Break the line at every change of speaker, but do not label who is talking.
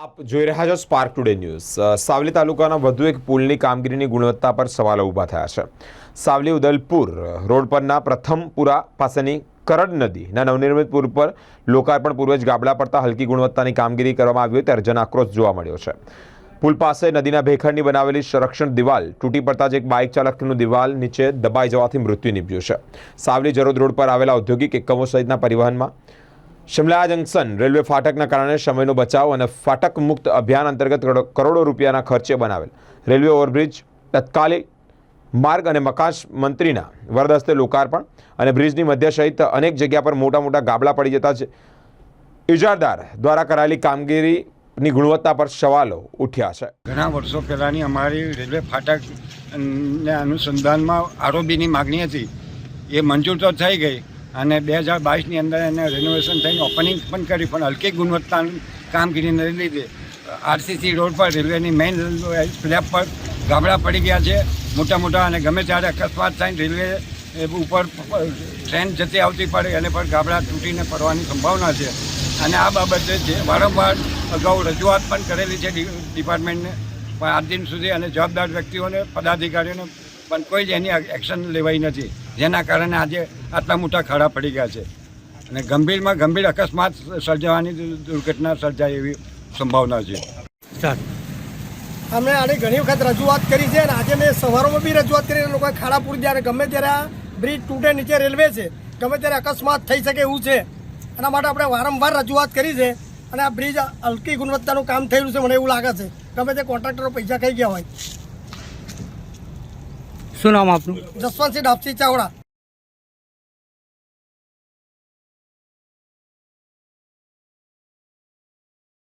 આપ જોઈ રહ્યા છો સ્પાર્ક ટુડે ન્યૂઝ સાવલી તાલુકાના વધુ એક પુલની કામગીરીની ગુણવત્તા પર સવાલો ઊભા થયા છે. સાવલી ઉદલપુર રોડ પરના પ્રથમપુરા પાસેની કરડ નદીના નવનિર્મિત પુલ પર લોકાર્પણ પૂર્વે જ ગાબડા પડતા હલકી ગુણવત્તાની કામગીરી કરવામાં આવી ત્યારે જન આક્રોશ જોવા મળ્યો છે. પુલ પાસે નદીના ભેખડની બનાવેલી સંરક્ષણ દિવાલ તૂટી પડતા જ એક બાઇક ચાલકનું દિવાલ નીચે દબાઈ જવાથી મૃત્યુ નીપજ્યું છે. સાવલી જરોદ રોડ પર આવેલા ઔદ્યોગિક એકમો સહિતના પરિવહનમાં શિમલા જંકશન રેલવે ફાટકના કારણે સમયનો બચાવ અને ફાટક મુક્ત અભિયાન અંતર્ગત કરોડો- રૂપિયાના ખર્ચે બનાવેલ. રેલવે ઓવરબ્રિજ તત્કાલિક માર્ગ અને મકાન મંત્રીના વરદસ્તે લોકાર્પણ અને બ્રિજની મધ્ય સહિત અનેક જગ્યા પર મોટા મોટા ગાબડા પડી જતા છે ઇજારદાર દ્વારા કરાયેલી કામગીરીની ગુણવત્તા પર સવાલો ઉઠ્યા છે.
ઘણા વર્ષો પહેલાંની અમારી રેલવે ફાટક ને અનુસંધાનમાં આરોબીની માગણી હતી. એ મંજૂર તો થઈ ગઈ અને બે હજાર બાવીસની અંદર એને રેનોવેશન થઈને ઓપનિંગ પણ કરી, પણ હલકી ગુણવત્તાની કામગીરીને લીધે. આરસીસી રોડ પર રેલવેની મેઇન સ્લેબ પર ગાબડા પડી ગયા છે. મોટા મોટા અને ગમે ત્યારે અકસ્માત થઈને રેલવે ઉપર ટ્રેન જતી આવતી પડે, એને પર ગાબડા તૂટીને પડવાની સંભાવના છે. અને આ બાબતે જે વારંવાર અગાઉ રજૂઆત પણ કરેલી છે ડિપાર્ટમેન્ટને પણ આજ દિન સુધી અને જવાબદાર વ્યક્તિઓને, પદાધિકારીઓને પણ કોઈ જ એની એક્શન લેવાઈ નથી. જેના કારણે આજે આટલા મોટા ખાડા પડી ગયા છે. અને ગંભીરમાં ગંભીર અકસ્માત સર્જાવાની દુર્ઘટના સર્જાય એવી સંભાવના છે.
અમે આની ઘણી વખત રજૂઆત કરી છે અને આજે મેં સવારોમાં બી રજૂઆત કરી લોકો ખાડા પૂરી ત્યારે ગમે ત્યારે આ બ્રિજ તૂટે નીચે રેલવે છે ગમે ત્યારે અકસ્માત થઈ શકે એવું છે. એના માટે આપણે વારંવાર રજૂઆત કરી છે અને આ બ્રિજ હલકી ગુણવત્તાનું કામ થયેલું છે મને એવું લાગે છે. ગમે તે કોન્ટ્રાક્ટરો પૈસા ખાઈ ગયા હોય.
શું નામ આપનું?
જસવંતસિંહ ડાપસી ચાવડા.